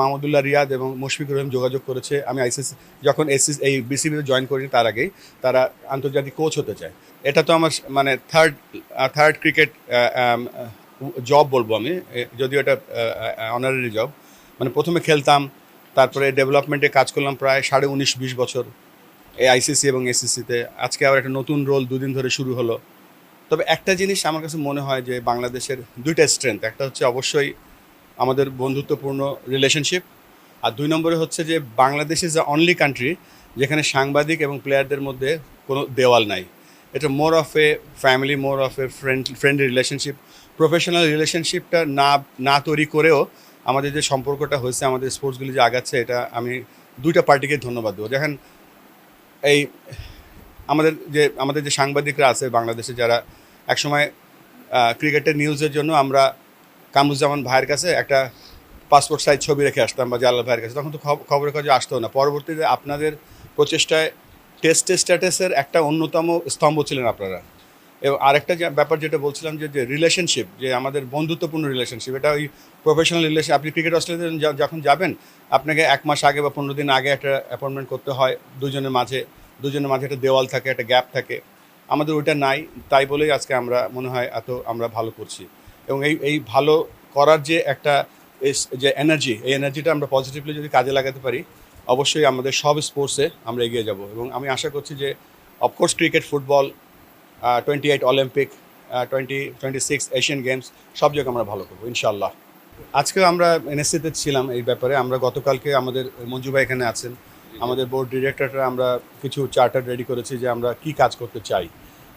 মাহমুদুল্লাহ রিয়াদ এবং মুশফিকুর রহিম যোগাযোগ করেছে। আমি আইসিসি যখন এসিস এই বিসিবিতে জয়েন করিনি তার আগেই, তারা আন্তর্জাতিক কোচ হতে চায়। এটা তো আমার মানে থার্ড থার্ড ক্রিকেট জব বলব আমি। যদিও এটা অনারারি জব মানে প্রথমে খেলতাম, তারপরে ডেভেলপমেন্টে কাজ করলাম প্রায় সাড়ে উনিশ, বিশ বছর এই আইসিসি এবং এসিসিতে আজকে আবার একটা নতুন রোল দুদিন ধরে শুরু হলো। তবে একটা জিনিস আমার কাছে মনে হয় যে বাংলাদেশের দুইটা স্ট্রেংথ একটা হচ্ছে অবশ্যই আমাদের বন্ধুত্বপূর্ণ রিলেশনশিপ আর দুই নম্বরে হচ্ছে যে Bangladesh is the only country যেখানে সাংবাদিক এবং প্লেয়ারদের মধ্যে কোনো দেওয়াল নাই। এটা more of a family more of a friend friendly relationship professional রিলেশনশিপটা না না তৈরি করেও আমাদের যে সম্পর্কটা হয়েছে, আমাদের স্পোর্টসগুলি যে আগাচ্ছে, এটা আমি দুইটা পার্টিকে ধন্যবাদ দেবো। দেখেন, এই আমাদের যে আমাদের যে সাংবাদিকরা আছে বাংলাদেশে, যারা একসময় ক্রিকেটের নিউজের জন্য আমরা কামরুজ্জামান ভাইয়ের কাছে একটা পাসপোর্ট সাইজ ছবি রেখে আসতাম বা জালাল ভাইয়ের কাছে। তখন তো খব- খবরের কাগজে আসতো না। পরবর্তীতে আপনাদের প্রচেষ্টায় টেস্ট স্ট্যাটাসের একটা অন্যতম স্তম্ভ ছিলেন আপনারা। এবং আরেকটা ব্যাপার যেটা বলছিলাম যে যে রিলেশনশিপ যে আমাদের বন্ধুত্বপূর্ণ রিলেশনশিপ এটা ওই প্রফেশনাল রিলেশন আপনি ক্রিকেট অস্ট্রেলিয়াতে যখন যাবেন, আপনাকে এক মাস আগে বা পনেরো দিন আগে একটা অ্যাপয়েন্টমেন্ট করতে হয়। দুজনের মাঝে দুজনের মাঝে একটা দেওয়াল থাকে, একটা গ্যাপ থাকে। আমাদের ওইটা নাই। তাই বলেই আজকে আমরা মনে হয় এত আমরা ভালো করছি। এবং এই এই ভালো করার যে একটা যে এনার্জি এই এনার্জিটা আমরা পজিটিভলি যদি কাজে লাগাতে পারি, অবশ্যই আমাদের সব স্পোর্টসে আমরা এগিয়ে যাব। এবং আমি আশা করছি যে of course cricket football twenty eight Olympic twenty twenty six Asian Games সব জায়গায় আমরা ভালো করব ইনশাল্লাহ আজকে আমরা এনএসসিতে ছিলাম এই ব্যাপারে। আমরা গতকালকে আমাদের মঞ্জু ভাই এখানে আছেন। আমাদের বোর্ড ডিরেক্টররা আমরা কিছু চার্টার রেডি করেছি যে আমরা কি কাজ করতে চাই।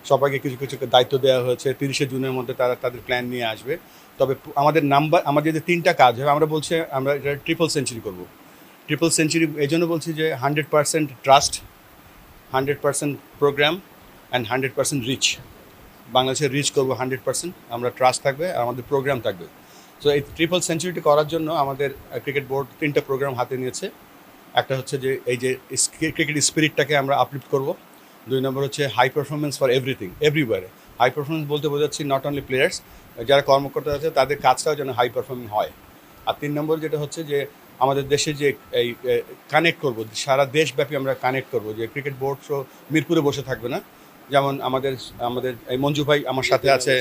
সবাইকে কিছু কিছু দায়িত্ব দেওয়া হয়েছে। তিরিশে জুনের মধ্যে তারা তাদের প্ল্যান নিয়ে আসবে। তবে আমাদের নাম্বার আমাদের যে তিনটা কাজ হবে, আমরা বলছি, আমরা এটা ট্রিপল সেঞ্চুরি করব। ট্রিপল সেঞ্চুরি এই জন্য বলছি যে hundred percent trust hundred percent programme and hundred percent reach বাংলাদেশের রিচ করব হান্ড্রেড পার্সেন্ট আমরা ট্রাস্ট থাকবে, আর আমাদের প্রোগ্রাম থাকবে। সো এই ট্রিপল সেঞ্চুরিটি করার জন্য আমাদের ক্রিকেট বোর্ড তিনটা প্রোগ্রাম হাতে নিয়েছে। একটা হচ্ছে যে, এই যে ক্রিকেট স্পিরিটটাকে আমরা আপলিফ্ট করব। দুই নম্বর হচ্ছে high performance for everything everywhere high performance বলতে বোঝাচ্ছি নট অনলি প্লেয়ার্স যারা কর্মকর্তা আছে তাদের কাজটাও যেন হাই পারফর্মিং হয়। আর তিন নম্বর যেটা হচ্ছে যে আমাদের দেশে যে এই কানেক্ট করব সারা দেশব্যাপী আমরা কানেক্ট করব যে ক্রিকেট বোর্ড তো মিরপুরে বসে থাকবে না। যেমন আমাদের আমাদের এই মঞ্জু ভাই আমার সাথে আছে।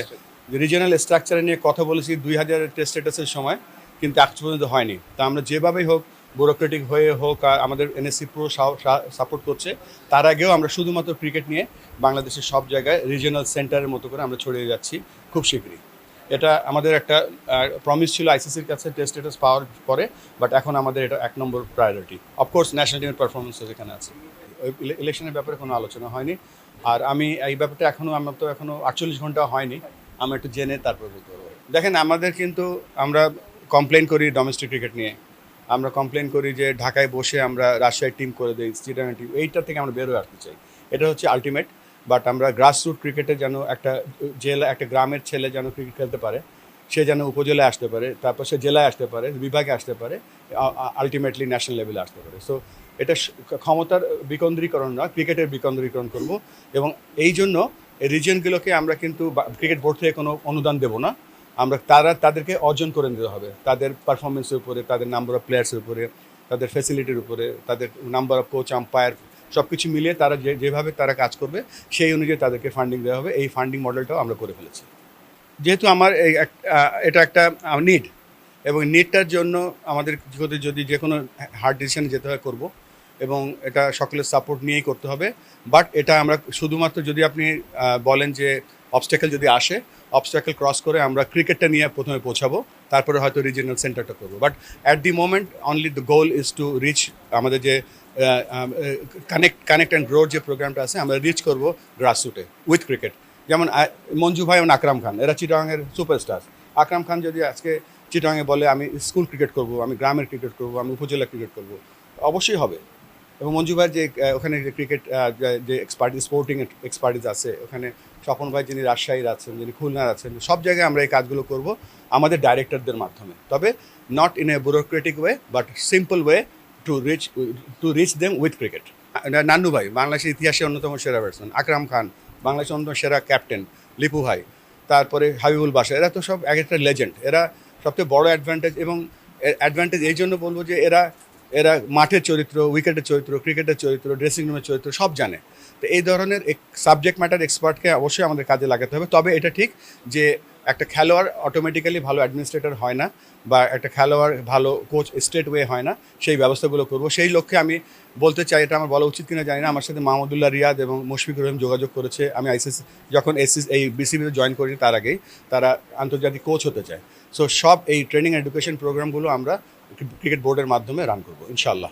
রিজিয়নাল স্ট্রাকচারে নিয়ে কথা বলেছি দুই হাজার টেস্ট স্ট্যাটাসের সময় কিন্তু আজ পর্যন্ত হয়নি। তা আমরা যেভাবেই হোক ব্যুরোক্রেটিক হয়ে হোক আর আমাদের এনএসসি পুরো সাপোর্ট করছে, তার আগেও আমরা শুধুমাত্র ক্রিকেট নিয়ে বাংলাদেশের সব জায়গায় রিজিয়নাল সেন্টারের মতো করে আমরা ছড়িয়ে যাচ্ছি খুব শীঘ্রই। এটা আমাদের একটা প্রমিস ছিল আইসিসির কাছে টেস্ট স্ট্যাটাস পাওয়ার পরে বাট এখন আমাদের এটা এক নম্বর প্রায়োরিটি অফকোর্স ন্যাশনাল টিমের পারফরমেন্স এখানে আছে। ইলেকশনের ব্যাপারে কোনো আলোচনা হয়নি। আর আমি এই ব্যাপারটা এখনও আমার তো এখনও আটচল্লিশ ঘণ্টা হয়নি। আমি একটু জেনে তারপর বলতে পারব। দেখেন, আমাদের কিন্তু আমরা কমপ্লেন করি ডোমেস্টিক ক্রিকেট নিয়ে। আমরা কমপ্লেন করি যে ঢাকায় বসে আমরা রাজশাহীর টিম করে দিই চিটাগাং টিম এইটা থেকে আমরা বেরোয় আসতে চাই। এটা হচ্ছে আলটিমেট বাট আমরা গ্রাসরুট ক্রিকেটে যেন একটা জেলা, একটা গ্রামের ছেলে যেন ক্রিকেট খেলতে পারে, সে যেন উপজেলায় আসতে পারে, তারপর সে জেলায় আসতে পারে, বিভাগে আসতে পারে আলটিমেটলি ন্যাশনাল লেভেলে আসতে পারে। সো এটা ক্ষমতার বিকেন্দ্রীকরণ না ক্রিকেটের বিকেন্দ্রীকরণ করব এবং এই জন্য এই রিজিয়নগুলোকে আমরা কিন্তু ক্রিকেট বোর্ড থেকে কোনো অনুদান দেবো না। আমরা তারা তাদেরকে অর্জন করে নিতে হবে। তাদের পারফরমেন্সের উপরে, তাদের নাম্বার অফ প্লেয়ার্সের উপরে, তাদের ফ্যাসিলিটির উপরে, তাদের নাম্বার অফ কোচ আম্পায়ার সব কিছু মিলিয়ে তারা যে, যেভাবে তারা কাজ করবে, সেই অনুযায়ী তাদেরকে ফান্ডিং দেওয়া হবে। এই ফান্ডিং মডেলটাও আমরা করে ফেলেছি। যেহেতু আমার এই এটা একটা নিড এবং নিডটার জন্য আমাদের যদি যে কোনো হার্ড ডিসিশন যেতে হয় করব এবং এটা সকলের সাপোর্ট নিয়েই করতে হবে। বাট এটা আমরা শুধুমাত্র যদি আপনি বলেন যে অবস্টেকেল যদি আসে অবস্টেকেল ক্রস করে আমরা ক্রিকেটটা নিয়ে প্রথমে পৌঁছাবো, তারপরে হয়তো রিজিনাল সেন্টারটা করব। But at the moment only the goal is to reach আমাদের যে কানেক্ট কানেক্ট অ্যান্ড গ্রোথ যে প্রোগ্রামটা আছে, আমরা রিচ করব গ্রাসরুটে উইথ ক্রিকেট যেমন মঞ্জু ভাই এবং আকরাম খান, এরা চিটাগাংয়ের সুপারস্টার আকরাম খান যদি আজকে চিটাগাংয়ে বলে, আমি স্কুল ক্রিকেট করব, আমি গ্রামের ক্রিকেট করব, আমি উপজেলা ক্রিকেট করব। অবশ্যই হবে। এবং মঞ্জু ভাইয়ের যে ওখানে যে ক্রিকেট যে এক্সপার্টিস স্পোর্টিং এক্সপার্টিস আছে, ওখানে স্বপন ভাই যিনি রাজশাহীর আছেন, যিনি খুলনার আছেন, সব জায়গায় আমরা এই কাজগুলো করব আমাদের ডাইরেক্টরদের মাধ্যমে। তবে not in a bureaucratic way but simple way to reach to reach them with cricket Nannu ভাই, বাংলাদেশের ইতিহাসে অন্যতম সেরা ব্যাটসম্যান আকরাম খান, বাংলাদেশের অন্যতম সেরা ক্যাপ্টেন লিপু ভাই, তারপরে হাবিবুল বাসা এরা তো সব এক একটা লেজেন্ড এরা সবচেয়ে বড় অ্যাডভান্টেজ এবং অ্যাডভান্টেজ এই জন্য বলব যে এরা এরা মাঠের চরিত্র উইকেটের চরিত্র ক্রিকেটের চরিত্র ড্রেসিং রুমের চরিত্র, সব জানে। তো এই ধরনের সাবজেক্ট ম্যাটার এক্সপার্টকে অবশ্যই আমাদের কাজে লাগাতে হবে। তবে এটা ঠিক যে একটা খেলোয়াড় অটোমেটিক্যালি ভালো অ্যাডমিনিস্ট্রেটর হয় না বা একটা খেলোয়াড় ভালো কোচ স্টেট ওয়ে হয় না, সেই ব্যবস্থাগুলো করব। সেই লক্ষ্যে আমি বলতে চাই, এটা আমার বলা উচিত কিনা জানি না। আমার সাথে মাহমুদুল্লাহ রিয়াদ এবং মুশফিকুর রহিম যোগাযোগ করেছে। আমি আইসিসি যখন এসিস এই বিসিবিতে জয়েন করি তার আগেই, তারা আন্তর্জাতিক কোচ হতে চায়। সো সব এই ট্রেনিং এডুকেশন প্রোগ্রামগুলো আমরা ক্রিকেট বোর্ডের মাধ্যমে রান করব ইনশাল্লাহ